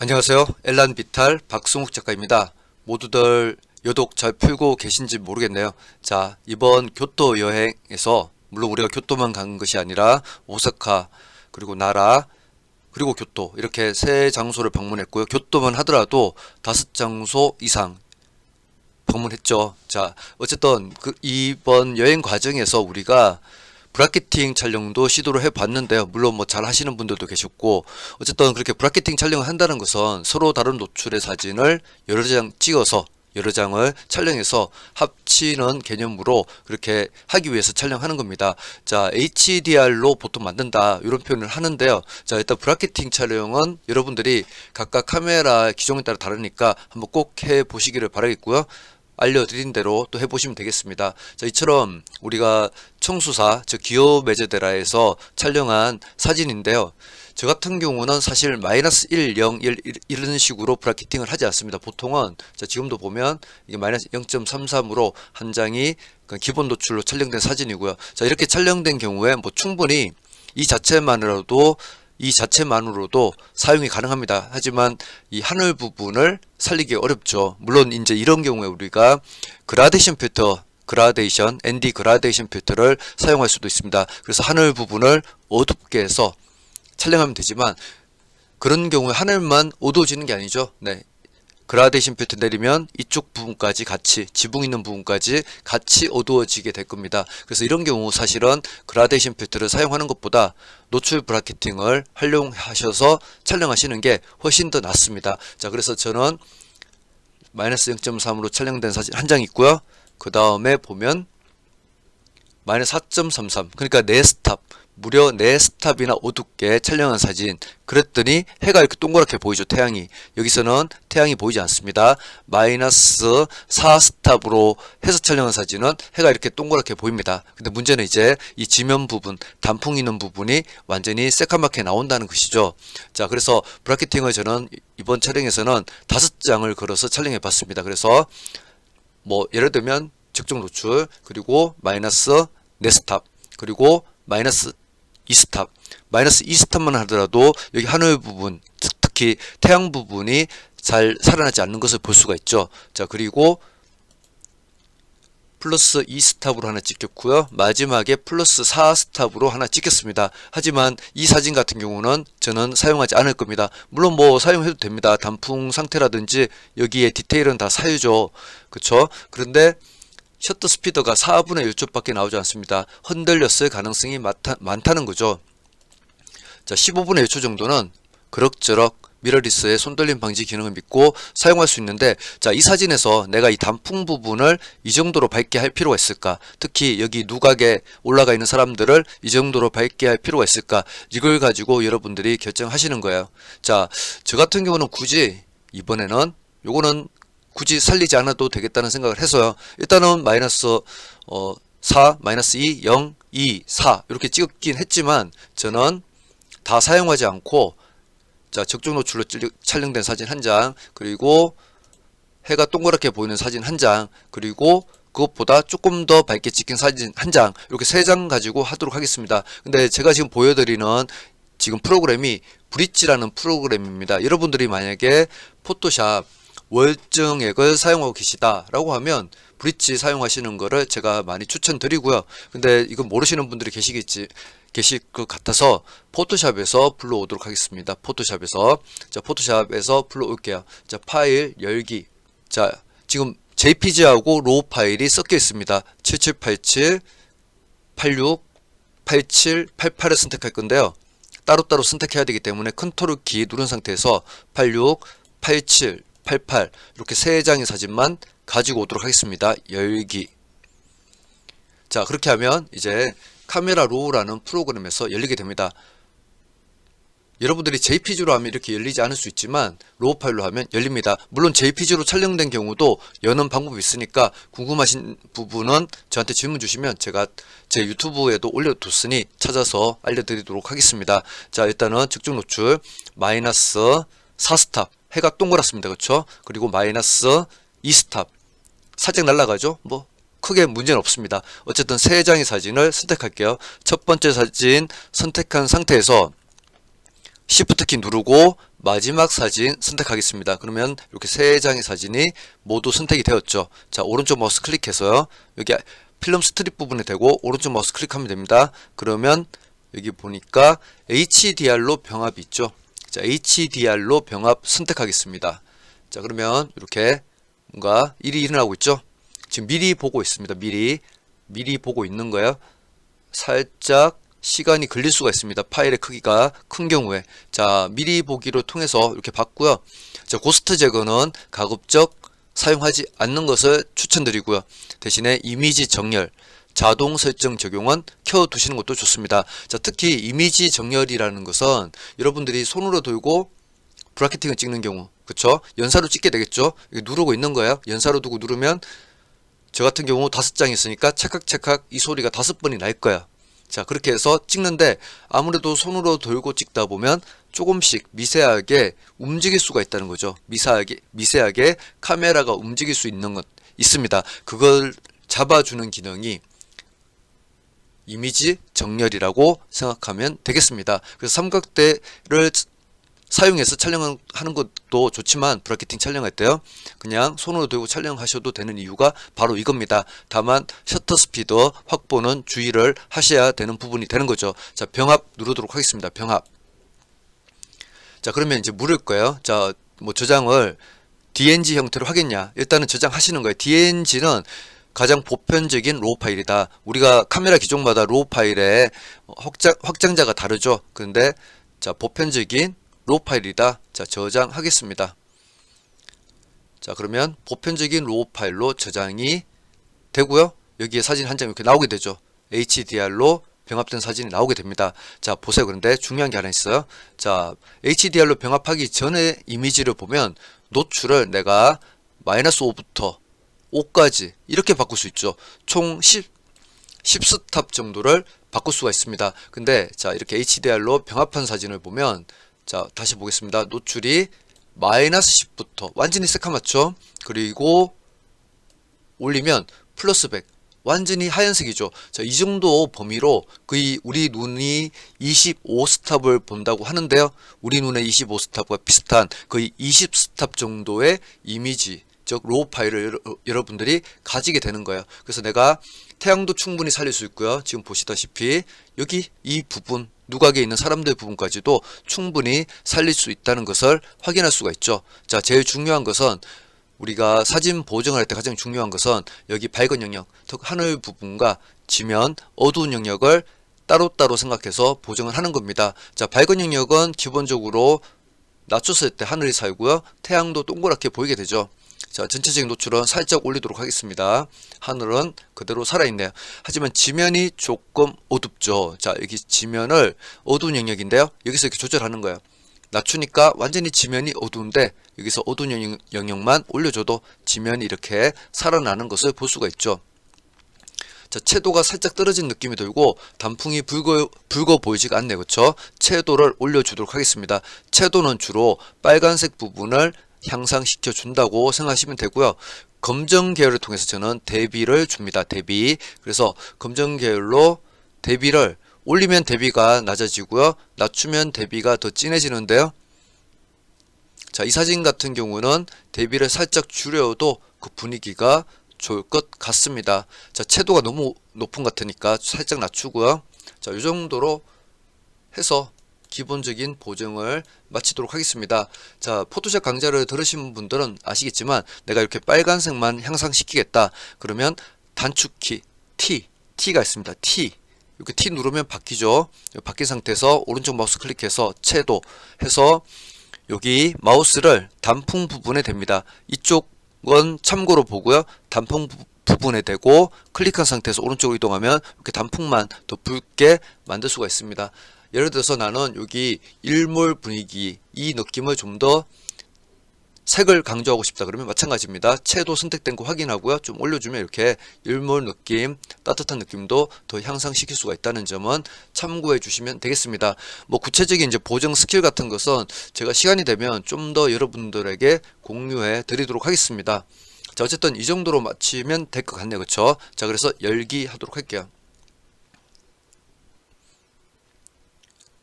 안녕하세요. 엘란 비탈 박승욱 작가입니다. 모두들 여독 잘 풀고 계신지 모르겠네요. 자, 이번 교토 여행에서 물론 우리가 교토만 간 것이 아니라 오사카 그리고 나라 그리고 교토 이렇게 세 장소를 방문했고요. 교토만 하더라도 다섯 장소 이상 방문했죠. 자, 어쨌든 그 이번 여행 과정에서 우리가 브라켓팅 촬영도 시도를 해봤는데요. 물론 뭐 잘 하시는 분들도 계셨고, 어쨌든 그렇게 브라켓팅 촬영을 한다는 것은 서로 다른 노출의 사진을 여러 장 찍어서 여러 장을 촬영해서 합치는 개념으로 그렇게 하기 위해서 촬영하는 겁니다. 자, HDR로 보통 만든다 이런 표현을 하는데요. 자, 일단 브라켓팅 촬영은 여러분들이 각각 카메라 기종에 따라 다르니까 한번 꼭 해 보시기를 바라겠고요. 알려드린 대로 또 해보시면 되겠습니다. 자, 이처럼 우리가 청수사, 즉 기업 메제데라에서 촬영한 사진인데요. 저 같은 경우는 사실 마이너스 1, 0, 1 이런 식으로 브라켓팅을 하지 않습니다. 보통은 자, 지금도 보면 이게 마이너스 0.33으로 한 장이 그 기본 노출로 촬영된 사진이고요. 자, 이렇게 촬영된 경우에 뭐 충분히 이 자체만으로도 이 자체만으로도 사용이 가능합니다. 하지만 이 하늘 부분을 살리기 어렵죠. 물론 이제 이런 경우에 우리가 그라데이션 필터 그라데이션, ND 그라데이션 필터를 사용할 수도 있습니다. 그래서 하늘 부분을 어둡게 해서 촬영하면 되지만 그런 경우에 하늘만 어두워지는 게 아니죠. 네. 그라데이션 필터 내리면 이쪽 부분까지 같이 지붕 있는 부분까지 같이 어두워지게 될 겁니다. 그래서 이런 경우 사실은 그라데이션 필터를 사용하는 것보다 노출 브라켓팅을 활용하셔서 촬영하시는 게 훨씬 더 낫습니다. 자, 그래서 저는 마이너스 0.3으로 촬영된 사진 한 장 있고요. 그 다음에 보면 마이너스 4.33 그러니까 네 스탑 무려 네 스탑이나 어둡게 촬영한 사진. 그랬더니 해가 이렇게 동그랗게 보이죠 태양이. 여기서는 태양이 보이지 않습니다. 마이너스 4스탑으로 해서 촬영한 사진은 해가 이렇게 동그랗게 보입니다. 근데 문제는 이제 이 지면 부분 단풍 있는 부분이 완전히 새까맣게 나온다는 것이죠. 자 그래서 브라켓팅을 저는 이번 촬영에서는 다섯 장을 걸어서 촬영해 봤습니다. 그래서 뭐 예를 들면 적정 노출 그리고 마이너스 4스탑 그리고 마이너스 2스탑 마이너스 2스탑만 하더라도 여기 하늘 부분 특- 특히 태양 부분이 잘 살아나지 않는 것을 볼 수가 있죠. 자 그리고 플러스 2스탑으로 하나 찍혔고요. 마지막에 플러스 4스탑으로 하나 찍혔습니다. 하지만 이 사진 같은 경우는 저는 사용하지 않을 겁니다. 물론 뭐 사용해도 됩니다. 단풍 상태라든지 여기에 디테일은 다 사유죠. 그쵸? 그런데 셔터 스피드가 4분의 1초밖에 나오지 않습니다. 흔들렸을 가능성이 많다, 많다는 거죠. 자, 15분의 1초 정도는 그럭저럭 미러리스의 손떨림 방지 기능을 믿고 사용할 수 있는데 자, 이 사진에서 내가 이 단풍 부분을 이 정도로 밝게 할 필요가 있을까? 특히 여기 누각에 올라가 있는 사람들을 이 정도로 밝게 할 필요가 있을까? 이걸 가지고 여러분들이 결정하시는 거예요. 자, 저 같은 경우는 굳이 이번에는 요거는 굳이 살리지 않아도 되겠다는 생각을 해서요. 일단은 마이너스 어, 4, 마이너스 2, 0, 2, 4 이렇게 찍었긴 했지만 저는 다 사용하지 않고 자 적정 노출로 찔- 촬영된 사진 한 장 그리고 해가 동그랗게 보이는 사진 한 장 그리고 그것보다 조금 더 밝게 찍힌 사진 한 장 이렇게 세 장 가지고 하도록 하겠습니다. 근데 제가 지금 보여드리는 지금 프로그램이 브릿지라는 프로그램입니다. 여러분들이 만약에 포토샵 월정액을 사용하고 계시다라고 하면 브릿지 사용하시는 거를 제가 많이 추천드리고요. 근데 이건 모르시는 분들이 계시겠지 계실 것 같아서 포토샵에서 불러오도록 하겠습니다. 포토샵에서 자 포토샵에서 불러올게요. 자 파일 열기 자 지금 JPG하고 로우 파일이 섞여 있습니다. 7787 86 87 88을 선택할 건데요. 따로따로 선택해야 되기 때문에 컨트롤 키 누른 상태에서 86 87 88 이렇게 세 장의 사진만 가지고 오도록 하겠습니다. 열기. 자, 그렇게 하면 이제 카메라 로우라는 프로그램에서 열리게 됩니다. 여러분들이 JPG로 하면 이렇게 열리지 않을 수 있지만 로우 파일로 하면 열립니다. 물론 JPG로 촬영된 경우도 여는 방법이 있으니까 궁금하신 부분은 저한테 질문 주시면 제가 제 유튜브에도 올려뒀으니 찾아서 알려드리도록 하겠습니다. 자 일단은 적정 노출 마이너스 4스탑 해가 동그랗습니다. 그렇죠? 그리고 마이너스 2스탑 살짝 날아가죠? 뭐 크게 문제는 없습니다. 어쨌든 세 장의 사진을 선택할게요. 첫 번째 사진 선택한 상태에서 Shift 키 누르고 마지막 사진 선택하겠습니다. 그러면 이렇게 세 장의 사진이 모두 선택이 되었죠. 자, 오른쪽 마우스 클릭해서요. 여기 필름 스트립 부분에 대고 오른쪽 마우스 클릭하면 됩니다. 그러면 여기 보니까 HDR로 병합이 있죠. 자, HDR로 병합 선택하겠습니다. 자, 그러면 이렇게 뭔가 일이 일어나고 있죠. 지금 미리 보고 있습니다. 미리 미리 보고 있는 거예요. 살짝 시간이 걸릴 수가 있습니다. 파일의 크기가 큰 경우에 자 미리 보기로 통해서 이렇게 봤고요. 자 고스트 제거는 가급적 사용하지 않는 것을 추천드리고요. 대신에 이미지 정렬 자동 설정 적용은 켜두시는 것도 좋습니다. 자 특히 이미지 정렬이라는 것은 여러분들이 손으로 들고 브라켓팅을 찍는 경우 그쵸? 연사로 찍게 되겠죠? 누르고 있는 거예요. 연사로 두고 누르면 저 같은 경우 다섯 장 있으니까 찰칵찰칵 이 소리가 다섯 번이 날 거야. 자 그렇게 해서 찍는데 아무래도 손으로 들고 찍다 보면 조금씩 미세하게 움직일 수가 있다는 거죠. 미세하게 미세하게 카메라가 움직일 수 있는 것 있습니다. 그걸 잡아주는 기능이 이미지 정렬이라고 생각하면 되겠습니다. 그래서 삼각대를 사용해서 촬영하는 것도 좋지만 브라켓팅 촬영할 때요 그냥 손으로 들고 촬영하셔도 되는 이유가 바로 이겁니다. 다만 셔터 스피드 확보는 주의를 하셔야 되는 부분이 되는 거죠. 자 병합 누르도록 하겠습니다. 병합. 자 그러면 이제 물을 거예요. 자 뭐 저장을 DNG 형태로 하겠냐? 일단은 저장하시는 거예요. DNG는 가장 보편적인 로우 파일이다 우리가 카메라 기종마다 로우 파일의 확장, 확장자가 다르죠 근데 자 보편적인 로우 파일이다. 자, 저장하겠습니다. 자, 그러면 보편적인 로우 파일로 저장이 되고요. 여기에 사진 한 장 이렇게 나오게 되죠. HDR로 병합된 사진이 나오게 됩니다. 자, 보세요. 그런데 중요한 게 하나 있어요. 자, HDR로 병합하기 전에 이미지를 보면 노출을 내가 마이너스 5부터 5까지 이렇게 바꿀 수 있죠. 총 10, 10스탑 정도를 바꿀 수가 있습니다. 근데 자, 이렇게 HDR로 병합한 사진을 보면 자 다시 보겠습니다 노출이 마이너스 10부터 완전히 새카맣죠 그리고 올리면 플러스 100 완전히 하얀색이죠 자 이 정도 범위로 거의 우리 눈이 25스탑을 본다고 하는데요 우리 눈의 25스탑과 비슷한 거의 20스탑 정도의 이미지 즉 로우 파일을 여러분들이 가지게 되는 거예요 그래서 내가 태양도 충분히 살릴 수 있고요 지금 보시다시피 여기 이 부분 누각에 있는 사람들 부분까지도 충분히 살릴 수 있다는 것을 확인할 수가 있죠. 자, 제일 중요한 것은 우리가 사진 보정을 할때 가장 중요한 것은 여기 밝은 영역, 즉 하늘 부분과 지면, 어두운 영역을 따로따로 생각해서 보정을 하는 겁니다. 자, 밝은 영역은 기본적으로 낮췄을 때 하늘이 살고요. 태양도 동그랗게 보이게 되죠. 자, 전체적인 노출은 살짝 올리도록 하겠습니다. 하늘은 그대로 살아있네요. 하지만 지면이 조금 어둡죠. 자, 여기 지면을 어두운 영역인데요. 여기서 이렇게 조절하는 거예요. 낮추니까 완전히 지면이 어두운데 여기서 어두운 영역 만 올려줘도 지면이 이렇게 살아나는 것을 볼 수가 있죠. 자, 채도가 살짝 떨어진 느낌이 들고 단풍이 붉어, 붉어 보이지가 않네요. 그쵸? 채도를 올려주도록 하겠습니다. 채도는 주로 빨간색 부분을 향상시켜 준다고 생각하시면 되고요. 검정 계열을 통해서 저는 대비를 줍니다. 대비. 그래서 검정 계열로 대비를 올리면 대비가 낮아지고요. 낮추면 대비가 더 진해지는데요. 자, 이 사진 같은 경우는 대비를 살짝 줄여도 그 분위기가 좋을 것 같습니다. 자, 채도가 너무 높은 것 같으니까 살짝 낮추고요. 자, 이 정도로 해서 기본적인 보정을 마치도록 하겠습니다. 자, 포토샵 강좌를 들으신 분들은 아시겠지만 내가 이렇게 빨간색만 향상시키겠다. 그러면 단축키 T, T가 있습니다. T. 이렇게 T 누르면 바뀌죠. 바뀐 상태에서 오른쪽 마우스 클릭해서 채도 해서 여기 마우스를 단풍 부분에 댑니다. 이쪽은 참고로 보고요. 단풍 부분에 대고 클릭한 상태에서 오른쪽으로 이동하면 이렇게 단풍만 더 붉게 만들 수가 있습니다. 예를 들어서 나는 여기 일몰 분위기 이 느낌을 좀 더 색을 강조하고 싶다 그러면 마찬가지입니다. 채도 선택된 거 확인하고요. 좀 올려주면 이렇게 일몰 느낌, 따뜻한 느낌도 더 향상시킬 수가 있다는 점은 참고해 주시면 되겠습니다. 뭐 구체적인 이제 보정 스킬 같은 것은 제가 시간이 되면 좀 더 여러분들에게 공유해 드리도록 하겠습니다. 자 어쨌든 이 정도로 마치면 될 것 같네요. 그쵸? 자 그래서 열기 하도록 할게요.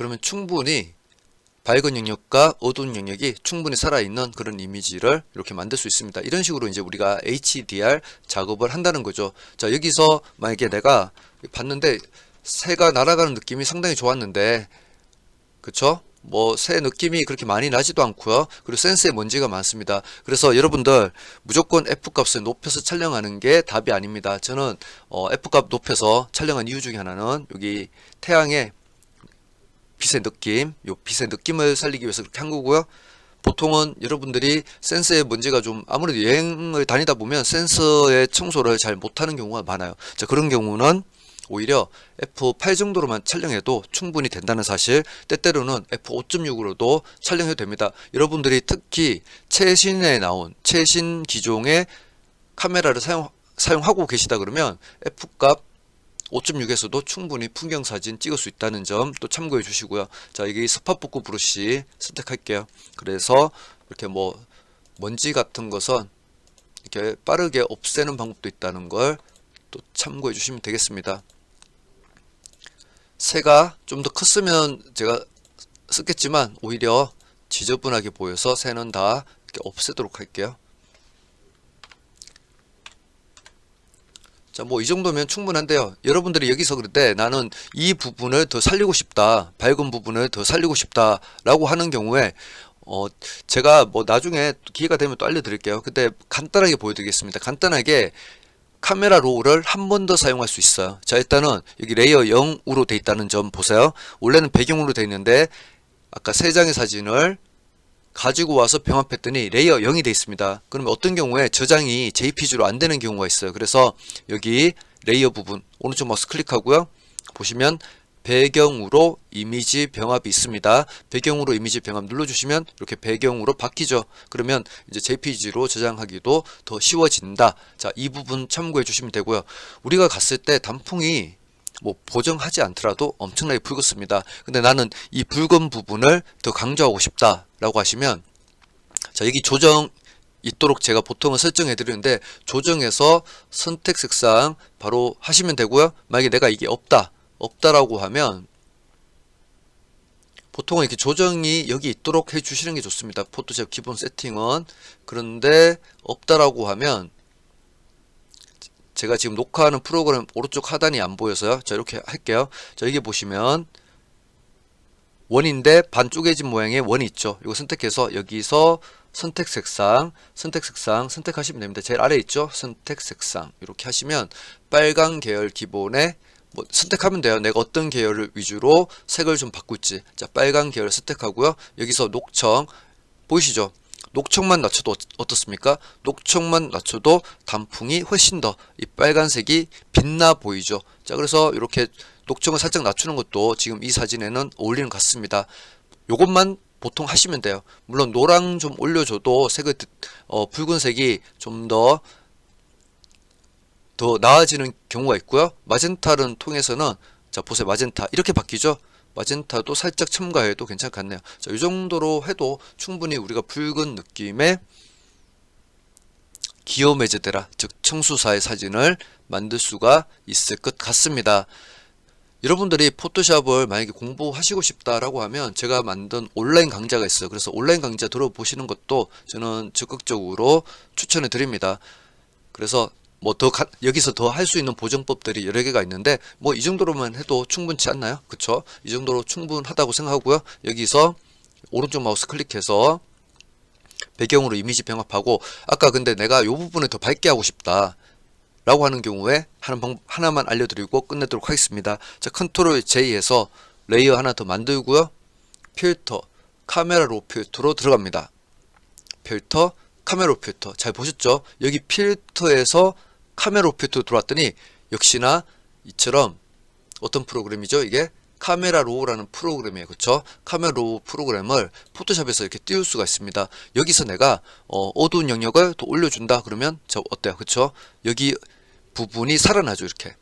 그러면 충분히 밝은 영역과 어두운 영역이 충분히 살아있는 그런 이미지를 이렇게 만들 수 있습니다. 이런 식으로 이제 우리가 HDR 작업을 한다는 거죠. 자, 여기서 만약에 내가 봤는데 새가 날아가는 느낌이 상당히 좋았는데, 그쵸? 뭐, 새 느낌이 그렇게 많이 나지도 않고요. 그리고 센서에 먼지가 많습니다. 그래서 여러분들 무조건 F값을 높여서 촬영하는 게 답이 아닙니다. 저는 어, F값 높여서 촬영한 이유 중에 하나는 여기 태양의 빛의 느낌, 요 빛의 느낌을 살리기 위해서 그렇게 한 거고요. 보통은 여러분들이 센서에 먼지가 좀 아무래도 여행을 다니다 보면 센서의 청소를 잘 못하는 경우가 많아요. 자 그런 경우는 오히려 f8 정도로만 촬영해도 충분히 된다는 사실 때때로는 f5.6으로도 촬영해도 됩니다. 여러분들이 특히 최신에 나온 최신 기종의 카메라를 사용, 사용하고 계시다 그러면 f값 5.6에서도 충분히 풍경 사진 찍을 수 있다는 점 또 참고해 주시고요. 자, 이게 스팟복구 브러쉬 선택할게요. 그래서 이렇게 뭐 먼지 같은 것은 이렇게 빠르게 없애는 방법도 있다는 걸 또 참고해 주시면 되겠습니다. 새가 좀 더 컸으면 제가 쓰겠지만 오히려 지저분하게 보여서 새는 다 이렇게 없애도록 할게요. 자, 뭐 이 정도면 충분한데요. 여러분들이 여기서 그럴 나는 이 부분을 더 살리고 싶다. 밝은 부분을 더 살리고 싶다라고 하는 경우에 어, 제가 뭐 나중에 기회가 되면 또 알려드릴게요. 근데 간단하게 보여드리겠습니다. 간단하게 카메라 롤을 한 번 더 사용할 수 있어요. 자, 일단은 여기 레이어 0으로 돼 있다는 점 보세요. 원래는 배경으로 돼 있는데 아까 세 장의 사진을 가지고 와서 병합했더니 레이어 0이 돼 있습니다. 그러면 어떤 경우에 저장이 JPG로 안 되는 경우가 있어요. 그래서 여기 레이어 부분 오른쪽 마우스 클릭하고요. 보시면 배경으로 이미지 병합이 있습니다. 배경으로 이미지 병합 눌러주시면 이렇게 배경으로 바뀌죠. 그러면 이제 JPG로 저장하기도 더 쉬워진다. 자, 이 부분 참고해 주시면 되고요. 우리가 갔을 때 단풍이 뭐 보정하지 않더라도 엄청나게 붉었습니다. 근데 나는 이 붉은 부분을 더 강조하고 싶다라고 하시면 자 여기 조정 있도록 제가 보통은 설정해 드리는데 조정해서 선택 색상 바로 하시면 되고요. 만약에 내가 이게 없다 없다라고 하면 보통은 이렇게 조정이 여기 있도록 해 주시는 게 좋습니다. 포토샵 기본 세팅은 그런데 없다라고 하면 제가 지금 녹화하는 프로그램 오른쪽 하단이 안 보여서요. 자 이렇게 할게요. 자 여기 보시면 원인데 반 쪼개진 모양의 원이 있죠. 이거 선택해서 여기서 선택 색상, 선택 색상 선택하시면 됩니다. 제일 아래 있죠. 선택 색상 이렇게 하시면 빨강 계열 기본에 뭐 선택하면 돼요. 내가 어떤 계열을 위주로 색을 좀 바꿀지. 자 빨강 계열 선택하고요. 여기서 녹청 보이시죠? 녹청만 낮춰도 어떻습니까? 녹청만 낮춰도 단풍이 훨씬 더 이 빨간색이 빛나 보이죠. 자, 그래서 이렇게 녹청을 살짝 낮추는 것도 지금 이 사진에는 어울리는 것 같습니다. 요것만 보통 하시면 돼요. 물론 노랑 좀 올려줘도 색을 어, 붉은색이 좀더더 나아지는 경우가 있고요. 마젠타를 통해서는 자 보세요 마젠타 이렇게 바뀌죠. 마젠타도 살짝 첨가해도 같네요. 자, 이 정도로 해도 충분히 우리가 붉은 느낌의 기어메제데라, 즉 청수사의 사진을 만들 수가 있을 것 같습니다. 여러분들이 포토샵을 만약에 공부하시고 싶다라고 하면 제가 만든 온라인 강좌가 있어요. 그래서 온라인 강좌 들어보시는 것도 저는 적극적으로 추천해 드립니다. 그래서 뭐 더 여기서 더 할 수 있는 보정법들이 여러 개가 있는데 뭐 이 정도로만 해도 충분치 않나요? 그쵸? 이 정도로 충분하다고 생각하고요. 여기서 오른쪽 마우스 클릭해서 배경으로 이미지 병합하고 아까 근데 내가 이 부분을 더 밝게 하고 싶다. 라고 하는 경우에 하는 방법 하나만 알려드리고 끝내도록 하겠습니다. 자, 컨트롤 J에서 레이어 하나 더 만들고요. 필터, 카메라 로 필터로 들어갑니다. 필터, 카메라 로 필터. 잘 보셨죠? 여기 필터에서 카메라 오피트 들어왔더니 역시나 이처럼 어떤 프로그램이죠? 이게 카메라 로우라는 프로그램이에요. 그쵸? 카메라 로우 프로그램을 포토샵에서 이렇게 띄울 수가 있습니다. 여기서 내가 어, 어두운 영역을 더 올려준다 그러면 저 어때요? 그쵸? 여기 부분이 살아나죠. 이렇게.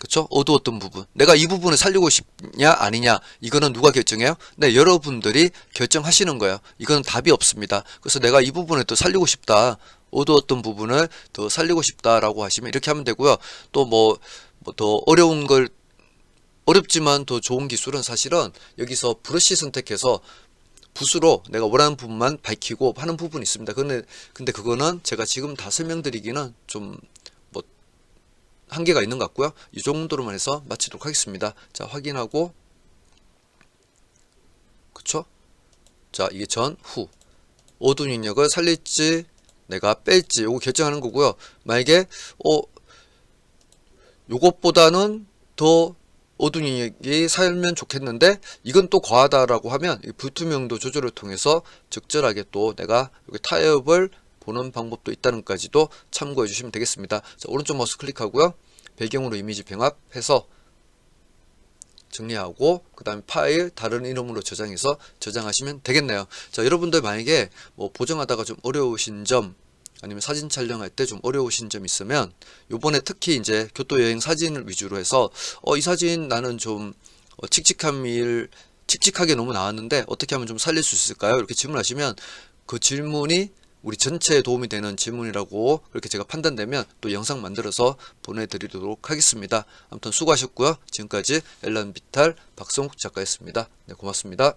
그쵸? 어두웠던 부분. 내가 이 부분을 살리고 싶냐, 아니냐. 이거는 누가 결정해요? 네, 여러분들이 결정하시는 거예요. 이거는 답이 없습니다. 그래서 내가 이 부분을 또 살리고 싶다. 어두웠던 부분을 더 살리고 싶다라고 하시면 이렇게 하면 되고요. 또뭐뭐더 어려운 걸 어렵지만 더 좋은 기술은 사실은 여기서 브러쉬 선택해서 붓으로 내가 원하는 부분만 밝히고 하는 부분이 있습니다. 근데 근데 그거는 제가 지금 다 설명드리기는 좀 뭐 한계가 있는 것 같고요. 이 정도로만 해서 마치도록 하겠습니다. 자 확인하고 그쵸? 자 이게 전, 후 어두운 입력을 살릴지 내가 뺄지 요거 결정하는 거고요. 만약에 어 요것보다는 더 입력이 살면 좋겠는데 이건 또 과하다라고 하면 이 불투명도 조절을 통해서 적절하게 또 내가 여기 타협을 보는 방법도 있다는 것까지도 참고해 주시면 되겠습니다. 자, 오른쪽 마우스 클릭하고요. 배경으로 이미지 병합해서 정리하고 그 다음에 파일 다른 이름으로 저장해서 저장하시면 되겠네요. 자 여러분들 만약에 뭐 보정하다가 좀 어려우신 점 아니면 사진 촬영할 때 좀 어려우신 점 있으면 요번에 특히 이제 교토 여행 사진을 위주로 해서 어 이 사진 나는 좀 어, 칙칙한 일 칙칙하게 너무 나왔는데 어떻게 하면 좀 살릴 수 있을까요? 이렇게 질문하시면 그 질문이 우리 전체에 도움이 되는 질문이라고 그렇게 제가 판단되면 또 영상 만들어서 보내드리도록 하겠습니다. 아무튼 수고하셨고요. 지금까지 엘란 비탈 박성욱 작가였습니다. 네, 고맙습니다.